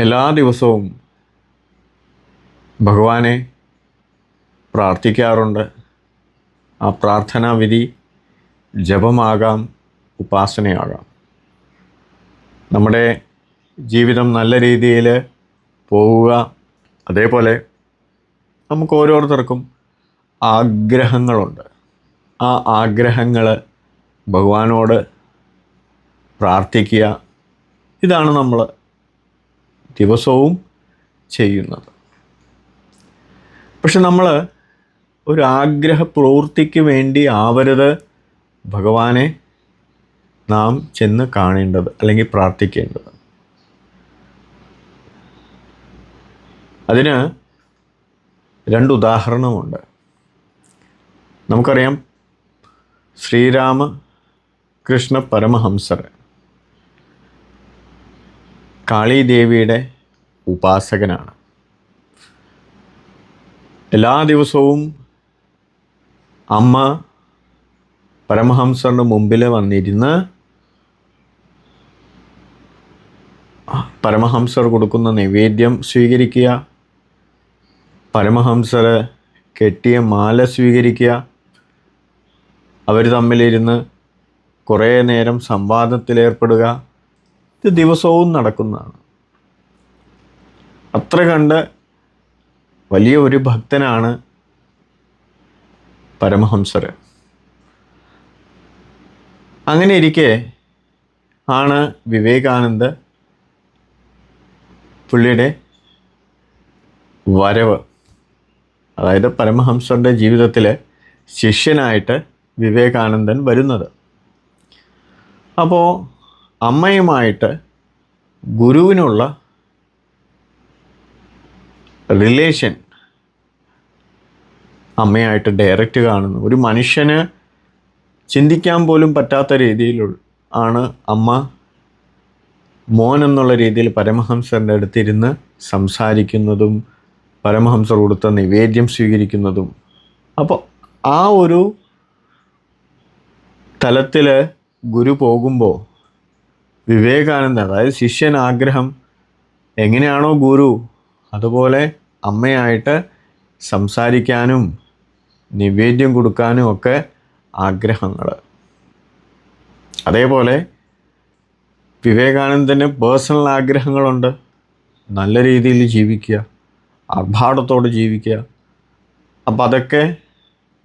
എല്ലാ ദിവസവും ഭഗവാനെ പ്രാർത്ഥിക്കാറുണ്ട്. ആ പ്രാർത്ഥനാ വിധി ജപമാകാം ഉപാസനയാകാം. നമ്മുടെ ജീവിതം നല്ല രീതിയിൽ പോവുക അതേപോലെ നമുക്ക് ഓരോരുത്തർക്കും ആഗ്രഹങ്ങളുണ്ട്. ആ ആഗ്രഹങ്ങൾ ഭഗവാനോട് പ്രാർത്ഥിക്കുക ഇതാണ് നമ്മൾ ദിവസവും ചെയ്യുന്നത്. പക്ഷെ നമ്മൾ ഒരു പ്രവൃത്തിക്ക് വേണ്ടി ആവരുത് ഭഗവാനെ നാം ചെന്ന് കാണേണ്ടത് അല്ലെങ്കിൽ പ്രാർത്ഥിക്കേണ്ടത്. അതിന് രണ്ട് ഉദാഹരണമുണ്ട്. നമുക്കറിയാം ശ്രീരാമ കൃഷ്ണ പരമഹംസർ. കാളീദേവിയുടെ ഉപാസകനാണ്. എല്ലാ ദിവസവും അമ്മ പരമഹംസറിന് മുമ്പിൽ വന്നിരുന്ന് പരമഹംസർ കൊടുക്കുന്ന നിവേദ്യം സ്വീകരിക്കുക പരമഹംസർ കെട്ടിയ മാല സ്വീകരിക്കുക അവർ തമ്മിലിരുന്ന് കുറേ നേരം സംവാദത്തിലേർപ്പെടുക ഇത് ദിവസവും നടക്കുന്നതാണ്. അത്ര കണ്ട് വലിയ ഒരു ഭക്തനാണ് പരമഹംസർ. അങ്ങനെ ഇരിക്കെ ആണ് വിവേകാനന്ദ പുള്ളിയുടെ വരവ്. അതായത് പരമഹംസരുടെ ജീവിതത്തിൽ ശിഷ്യനായിട്ട് വിവേകാനന്ദൻ വരുന്നത്. അപ്പോൾ അമ്മയുമായിട്ട് ഗുരുവിനുള്ള റിലേഷൻ അമ്മയായിട്ട് ഡയറക്റ്റ് കാണുന്നു. ഒരു മനുഷ്യന് ചിന്തിക്കാൻ പോലും പറ്റാത്ത രീതിയിൽ ആണ് അമ്മ. മോൻ എന്നുള്ള രീതിയിൽ പരമഹംസന്റെ അടുത്തിരുന്ന് സംസാരിക്കുന്നതും പരമഹംസർ കൊടുത്ത നിവേദ്യം സ്വീകരിക്കുന്നതും. അപ്പോൾ ആ ഒരു തലത്തിൽ ഗുരു പോകുമ്പോൾ വിവേകാനന്ദ അതായത് ശിഷ്യൻ ആഗ്രഹം എങ്ങനെയാണോ ഗുരു അതുപോലെ അമ്മയായിട്ട് സംസാരിക്കാനും നിവേദ്യം കൊടുക്കാനും ഒക്കെ ആഗ്രഹങ്ങൾ. അതേപോലെ വിവേകാനന്ദന് പേഴ്സണൽ ആഗ്രഹങ്ങളുണ്ട്. നല്ല രീതിയിൽ ജീവിക്കുക ആർഭാടത്തോടെ ജീവിക്കുക. അപ്പം അതൊക്കെ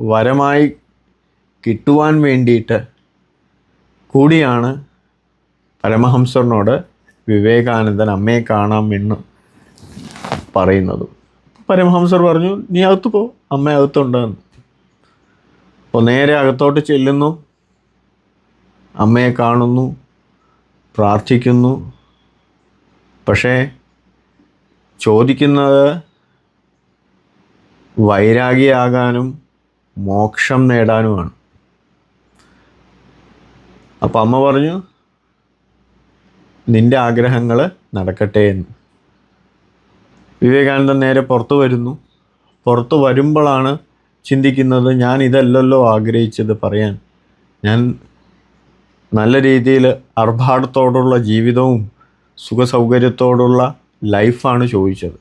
വരമായി കിട്ടുവാൻ വേണ്ടിയിട്ട് കൂടിയാണ് പരമഹംസറിനോട് വിവേകാനന്ദൻ അമ്മയെ കാണാം എന്ന് പറയുന്നതും. പരമഹംസർ പറഞ്ഞു നീ അകത്ത് പോ അമ്മ അകത്തുണ്ടെന്ന് അപ്പോൾ നേരെ അകത്തോട്ട് ചെല്ലുന്നു. അമ്മയെ കാണുന്നു പ്രാർത്ഥിക്കുന്നു. പക്ഷേ ചോദിക്കുന്നത് വൈരാഗിയാകാനും മോക്ഷം നേടാനുമാണ്. അപ്പം അമ്മ പറഞ്ഞു നിന്റെ ആഗ്രഹങ്ങൾ നടക്കട്ടെ എന്ന്. വിവേകാനന്ദൻ നേരെ പുറത്തു വരുന്നു. പുറത്തു വരുമ്പോഴാണ് ചിന്തിക്കുന്നത് ഞാൻ ഇതല്ലല്ലോ ആഗ്രഹിച്ചത് പറയാൻ. ഞാൻ നല്ല രീതിയിൽ ആർഭാടത്തോടുള്ള ജീവിതവും സുഖസൗകര്യത്തോടുള്ള ലൈഫാണ് ചോദിച്ചത്.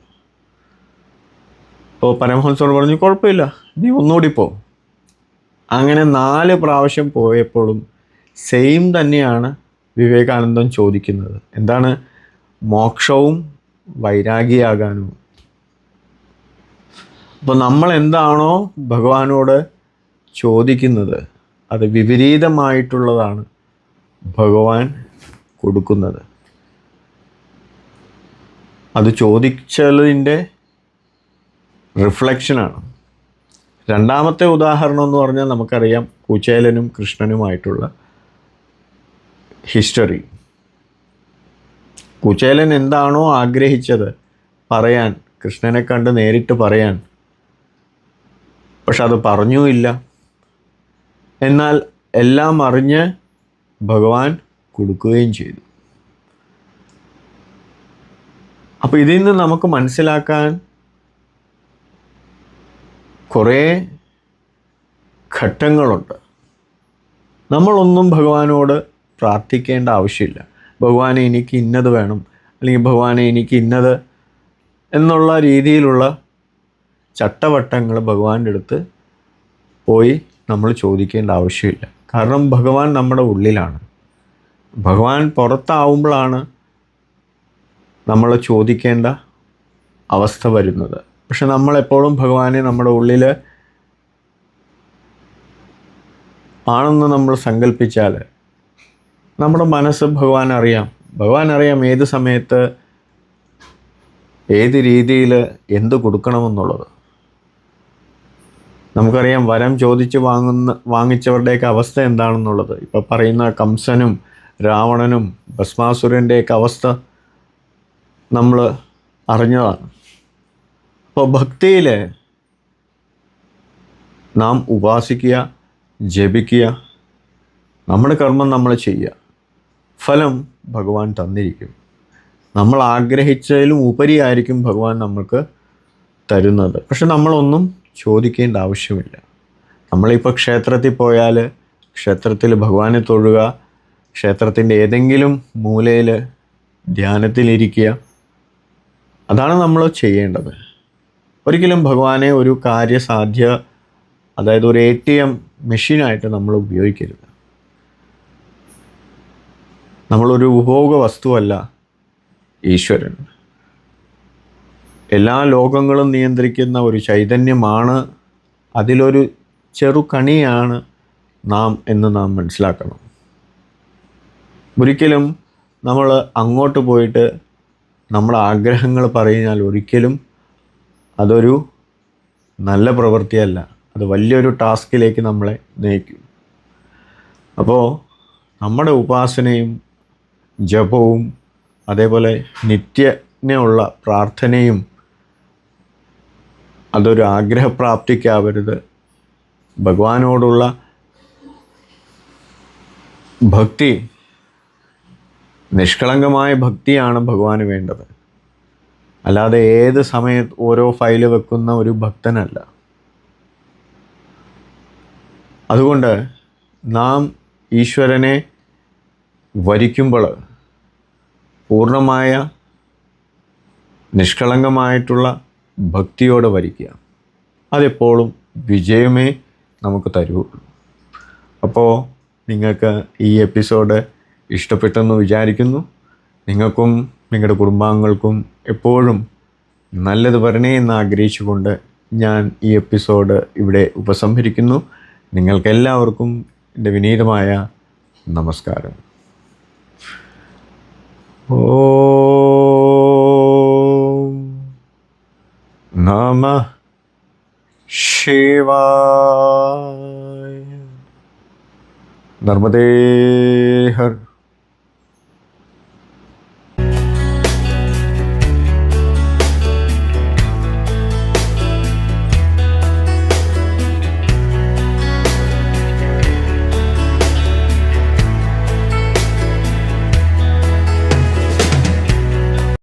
അപ്പോൾ പരമഹംസോട് പറഞ്ഞു കുഴപ്പമില്ല നീ ഒന്നുകൂടി പോ. അങ്ങനെ നാല് പ്രാവശ്യം പോയപ്പോഴും സെയിം തന്നെയാണ് വിവേകാനന്ദൻ ചോദിക്കുന്നത്. എന്താണ് മോക്ഷവും വൈരാഗിയാകാനും? അപ്പോൾ നമ്മൾ എന്താണോ ഭഗവാനോട് ചോദിക്കുന്നത് അത് വിപരീതമായിട്ടുള്ളതാണ് ഭഗവാൻ കൊടുക്കുന്നത്. അത് ചോദിച്ചതിന്റെ റിഫ്ലക്ഷനാണ്. രണ്ടാമത്തെ ഉദാഹരണം എന്ന് പറഞ്ഞാൽ നമുക്കറിയാം കുചേലനും കൃഷ്ണനുമായിട്ടുള്ള ഹിസ്റ്ററി. കുചേലൻ എന്താണോ ആഗ്രഹിച്ചത് പറയാൻ കൃഷ്ണനെ കണ്ട് നേരിട്ട് പറയാൻ. പക്ഷെ അത് പറഞ്ഞുമില്ല. എന്നാൽ എല്ലാം അറിഞ്ഞ് ഭഗവാൻ കൊടുക്കുകയും ചെയ്തു. അപ്പോൾ ഇതിൽ നിന്ന് നമുക്ക് മനസ്സിലാക്കാൻ കുറേ ഘട്ടങ്ങളുണ്ട്. നമ്മളൊന്നും ഭഗവാനോട് പ്രാർത്ഥിക്കേണ്ട ആവശ്യമില്ല. ഭഗവാനെ എനിക്ക് ഇന്നത് വേണം അല്ലെങ്കിൽ ഭഗവാനെ എനിക്ക് ഇന്നത് എന്നുള്ള രീതിയിലുള്ള ചട്ടവട്ടങ്ങൾ ഭഗവാന്റെ അടുത്ത് പോയി നമ്മൾ ചോദിക്കേണ്ട ആവശ്യമില്ല. കാരണം ഭഗവാൻ നമ്മുടെ ഉള്ളിലാണ്. ഭഗവാൻ പുറത്താവുമ്പോഴാണ് നമ്മൾ ചോദിക്കേണ്ട അവസ്ഥ വരുന്നത്. പക്ഷെ നമ്മളെപ്പോഴും ഭഗവാനെ നമ്മുടെ ഉള്ളിൽ ആണെന്ന് നമ്മൾ സങ്കല്പിച്ചാൽ നമ്മുടെ മനസ്സ് ഭഗവാൻ അറിയാം ഭഗവാൻ അറിയാം ഏത് സമയത്ത് ഏത് രീതിയിൽ എന്ത് കൊടുക്കണമെന്നുള്ളത്. നമുക്കറിയാം വരം ചോദിച്ച് വാങ്ങുന്ന വാങ്ങിച്ചവരുടെയൊക്കെ അവസ്ഥ എന്താണെന്നുള്ളത്. ഇപ്പോൾ പറയുന്ന കംസനും രാവണനും ഭസ്മാസുരന്റെയൊക്കെ അവസ്ഥ നമ്മൾ അറിഞ്ഞതാണ്. അപ്പോൾ ഭക്തിയിൽ നാം ഉപാസിക്കുക ജപിക്കുക നമ്മുടെ കർമ്മം നമ്മൾ ചെയ്യുക. ഫലം ഭഗവാൻ തന്നിരിക്കും. നമ്മൾ ആഗ്രഹിച്ചതിലും ഉപരിയായിരിക്കും ഭഗവാൻ നമ്മൾക്ക് തരുന്നത്. പക്ഷെ നമ്മളൊന്നും ചോദിക്കേണ്ട ആവശ്യമില്ല. നമ്മളിപ്പോൾ ക്ഷേത്രത്തിൽ പോയാൽ ക്ഷേത്രത്തിൽ ഭഗവാനെ തൊഴുക ക്ഷേത്രത്തിന്റെ ഏതെങ്കിലും മൂലയിൽ ധ്യാനത്തിലിരിക്കുക അതാണ് നമ്മൾ ചെയ്യേണ്ടത്. ഒരിക്കലും ഭഗവാനെ ഒരു കാര്യസാധ്യ അതായത് ഒരു എ ടി എം മെഷീനായിട്ട് നമ്മൾ ഉപയോഗിക്കരുത്. നമ്മളൊരു ഉപഭോഗ വസ്തുവല്ല ഈശ്വരൻ. എല്ലാ ലോകങ്ങളും നിയന്ത്രിക്കുന്ന ഒരു ചൈതന്യമാണ്. അതിലൊരു ചെറുകണിയാണ് നാം എന്ന് നാം മനസ്സിലാക്കണം. ഒരിക്കലും നമ്മൾ അങ്ങോട്ട് പോയിട്ട് നമ്മളെ ആഗ്രഹങ്ങൾ പറഞ്ഞാൽ ഒരിക്കലും അതൊരു നല്ല പ്രവൃത്തിയല്ല. അത് വലിയൊരു ടാസ്കിലേക്ക് നമ്മളെ നയിക്കും. അപ്പോൾ നമ്മുടെ ഉപാസനയും ജപവും അതേപോലെ നിത്യനുള്ള പ്രാർത്ഥനയും അതൊരു ആഗ്രഹപ്രാപ്തിക്കാവരുത്. ഭഗവാനോടുള്ള ഭക്തി നിഷ്കളങ്കമായ ഭക്തിയാണ് ഭഗവാന് വേണ്ടത്. അല്ലാതെ ഏത് സമയത്ത് ഓരോ ഫയൽ വെക്കുന്ന ഒരു ഭക്തനല്ല. അതുകൊണ്ട് നാം ഈശ്വരനെ വരിക്കുമ്പോൾ പൂർണമായ നിഷ്കളങ്കമായിട്ടുള്ള ഭക്തിയോടെ വരിക്കുക. അതെപ്പോഴും വിജയമേ നമുക്ക് തരുള്ളൂ. അപ്പോൾ നിങ്ങൾക്ക് ഈ എപ്പിസോഡ് ഇഷ്ടപ്പെട്ടെന്ന് വിചാരിക്കുന്നു. നിങ്ങൾക്കും നിങ്ങളുടെ കുടുംബാംഗങ്ങൾക്കും എപ്പോഴും നല്ലത് വരണേ എന്ന് ആഗ്രഹിച്ചുകൊണ്ട് ഞാൻ ഈ എപ്പിസോഡ് ഇവിടെ ഉപസംഹരിക്കുന്നു. നിങ്ങൾക്കെല്ലാവർക്കും എന്റെ വിനീതമായ നമസ്കാരം. ഓം നമ ശിവായ നർമ്മദേ ഹർ